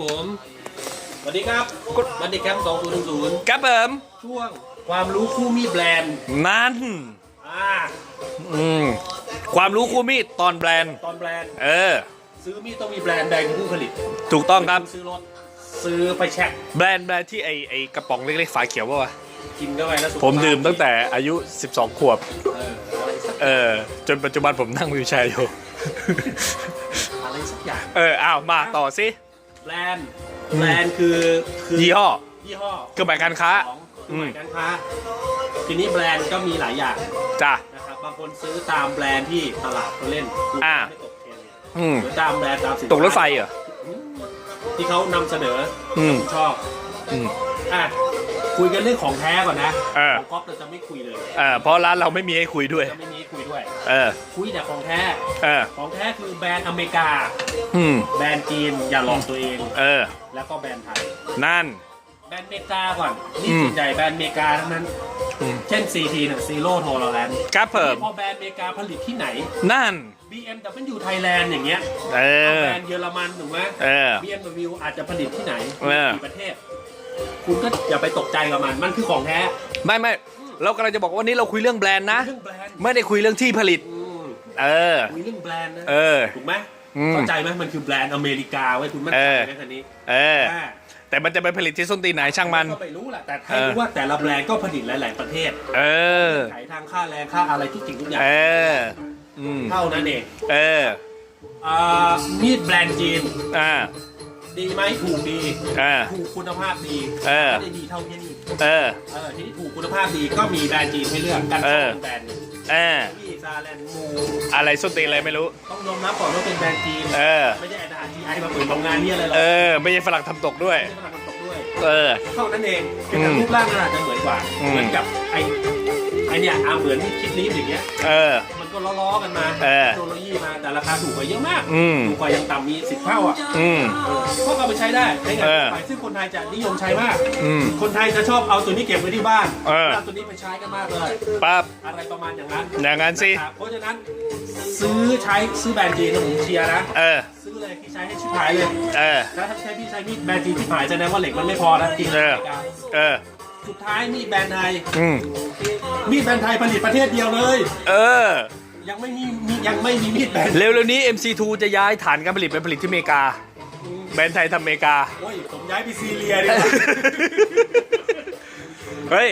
ผม สวัสดีครับบันดีแคมป์2010ครับผมช่วงความรู้คู่มีแบรนด์นั่นอ่าอืมความรู้คู่มีดตอนแบรนด์ ตอนแบรนด์ เออ ซื้อมีดต้องมีแบรนด์แดงผู้ผลิต ถูกต้องครับ ซื้อรถ ซื้อไปแช็คแบรนด์แบรนด์ที่ไอไอกระป๋องเล็กๆฝาเขียวป่าวะกินเข้าไปแล้วสุขผมภาพดื่มตั้งแต่อายุ 12 ขวบ เอออะไรสักเออ จนปัจจุบันผมนั่งวิวแชร์อยู่ อะไรสักอย่าง เอออ้าวมาต่อสิ แบรนด์แบรนด์คือคือยี่ห้อยี่ห้อเครื่องหมายการค้าของเครื่องหมายการค้า ทีนี้แบรนด์ก็มีหลายอย่างจ้ะนะครับบางคนซื้อตามแบรนด์ที่ตลาดเขาเล่นคืออ่าไม่ตกเทรนด์อืมหรือตามแบรนด์ตามสินค้าตกรถไฟเหรอที่เขานำเสนออืมผมชอบอืมอะ คุยกันเรื่องของแท้ก่อนนะเออ ของก๊อฟเราจะไม่คุยเลยเออเพราะร้านเราไม่มีให้คุยด้วย จะไม่มีให้คุยด้วย เออ คุยแต่ของแท้ เออ ของแท้คือแบรนด์อเมริกา อืม แบรนด์จีนอย่าหลอกตัวเอง เออ แล้วก็แบรนด์ไทย นั่น แบรนด์อเมริกาก่อนนี่อืมส่วนใหญ่แบรนด์อเมริกาทั้งนั้น อืม เช่น CT เนี่ย Zero Tolerance ครับผมพอแบรนด์อเมริกาผลิตที่ไหน นั่น BMW Thailand อย่างเงี้ยเอเอาอ แบรนด์เยอรมันถูกไหม เออ BMW อาจจะผลิตที่ไหนเออ กี่ประเทศ คุณก็อย่าไปตกใจกับมัน มันคือของแท้ ไม่ไม่เรากำลังจะบอกว่าวันนี้เราคุยเรื่องแบรนด์นะ เรื่องแบรนด์ไม่ได้คุยเรื่องที่ผลิต อืมเออ คุยเรื่องแบรนด์นะเออ ถูกไหมอืมเข้าใจไหมมันคือแบรนด์อเมริกาไว้ยคุณมั่นเอใจอ ไหมคันนี้เออ อ่าแต่มันจะไปผลิตที่ส้นตีนไหนช่างมัน ก็ไม่รู้แหละแต่ให้เออรู้ว่าแต่ละแบรนด์ก็ผลิตหลาย ๆ ประเทศเออ ขายทางค่าแรงค่าอะไรทุกสิ่งทุกอย่างเออ อืม เท่านั้นเองเออ อ่ามีดแบรนด์จีน อ่า ดีไหมถูกดีอ่าถูกคุณภาพดีเออ ไม่ได้ดีเท่าที่นี่เออ เออที่ถูกคุณภาพดีก็มีแบรนด์จีนให้เลือกกันเออ แบรนด์หนึ่งเออมีซาแลนด์มูอะไรส้นตีนอะไรไม่รู้ ต้องยอมรับก่อนว่าเป็นแบรนด์จีนเออ ไม่ได้อาหารจีไอมาเปิดโรงงานเนี่ยอะไรหรอกเออ ไม่ใช่ฝรั่งทำตกด้วย ไม่ใช่ฝรั่งตกด้วย เออ เท่านั้นเองเพียงอืแต่มรูปร่างขนาดจะเหมือนกว่า อืม เหมือนกับไอไอเนี่ยอาเหมือนคิดลีฟอย่างเงี้ย เออ มันก็ล้อๆกันมาเออเทคโนโลยีมาแต่ราคาถูกกว่าเยอะมาก อืม ถูกกว่ายังต่ำมีสิบเท่าอะอืมเออพวกเอาไปใช้ได้ในงานเออทั่วไปซึ่งคนไทยจะนิยมใช้มาก อืม คนไทยจะชอบเอาตัวนี้เก็บไว้ที่บ้านเออ แล้วเอาตัวนี้ไปใช้กันมากเลย ปั๊บ อะไรประมาณอย่างนั้นอย่างนั้นสินะครับเพราะฉะนั้นซื้อใช้ซื้อแบรนด์จีนนะผมเชียร์นะ เออ ซื้อเลยที่ใช้ให้ชิบหายเลย เออ แล้วถ้าใช้พี่ใช้มีดแบรนด์จีนที่หายแสดงว่าเหล็กมันไม่พอนะจริงเออ เออ สุดท้ายมีดแบรนด์ไทยอืมมีดแบรนด์ไทยผลิตประเทศเดียวเลย เออ ยังไม่มีมียังไม่มีมีดแบรนด์เร็วๆนี้ MC2 จะย้ายฐานการผลิตไปผลิตที่อเมริกา แบรนด์ไทยทำอเมริกา โอ้ยผมย้ายไปซีเรียดีกว่าเฮ้ย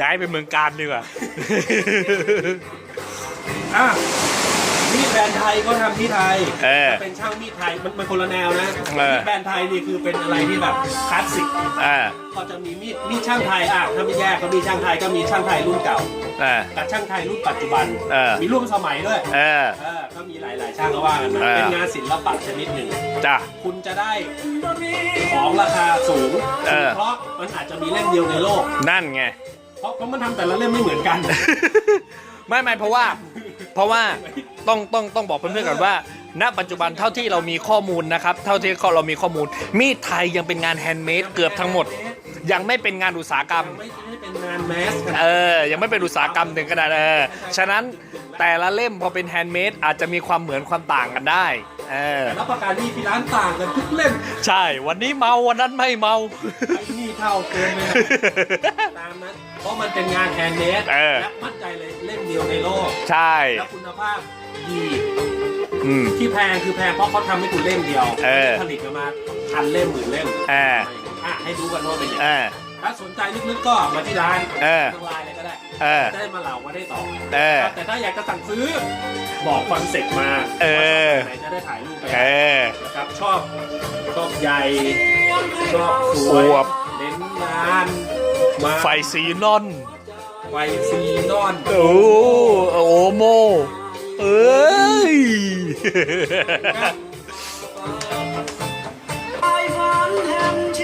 ย้ายไปเมืองการดีกว่า อะ มีดแบรนด์ไทยก็ทำที่ไทยเออเป็นช่างมีดไทยมันมันคนละแนวนะเออ มีดแบรนด์ไทยนี่คือเป็นอะไรที่แบบคลาสสิกอ่าก็จะมีมีดมีดช่างไทยอะถ้าไม่แยกก็มีช่างไทยก็มีช่างไทยรุ่นเก่า อ่า กับช่างไทยรุ่นปัจจุบัน เออ มีร่วมสมัยด้วย เออ เออ ก็มีหลายๆช่างก็ว่ากันมาเออ เป็นงานศิลปะชนิดหนึ่ง จ้ะ คุณจะได้ของราคาสูง เออ เพราะมันอาจจะมีเล่มเดียวในโลก นั่นไง เพราะเพราะมันทำแต่ละเล่มไม่เหมือนกัน ไม่ไม่เพราะว่า เพราะว่าต้องต้องต้องบอกเพื่อนๆก่อนว่า ณ ปัจจุบันเท่าที่เรามีข้อมูลนะครับ เท่าที่เรามีข้อมูล มีดไทยยังเป็นงานแฮนด์เมดเกือบทั้งหมด ยังไม่เป็นงานอุตสาหกรรม ไม่ไม่เป็นงานแมสกันเออ ยังไม่เป็นอุตสาหกรรมถึงขนาดเออ ฉะนั้นแต่ละเล่มพอเป็นแฮนด์เมดอาจจะมีความเหมือนความต่างกันได้ เออแต่รับประกันที่ที่ร้านต่างกันทุกเล่มใช่ วันนี้เมาวันนั้นไม่เมา ไอ้นี่เท่าเกินเลยตามนั้นเพราะมันเป็นงานแฮนด์เมดเออ และมั่นใจเลยเล่มเดียวในโลกใช่ แล้วคุณภาพดีอืม ที่แพงคือแพงเพราะเขาทำให้คุณเล่มเดียวเออผลิตกันมาพันเล่มหมื่นเล่มเอออะให้ดูกันว่าเป็นยังเอไงอ ถ้าสนใจลึกๆก็มาที่ร้านเออ ทางไลน์เลยก็ได้เออ จะได้มาเหล่ามาได้ต่อเออ แต่ถ้าอยากจะสั่งซื้อบอกคอนเซ็ปต์มาเออไหนจะได้ถ่ายรูปไปเออ นะครับชอบชอบใหญ่ชอบสวยอวบ เน้นงานมาไฟซีนอน ไฟซีนอน โอ้โอโม เอ้ย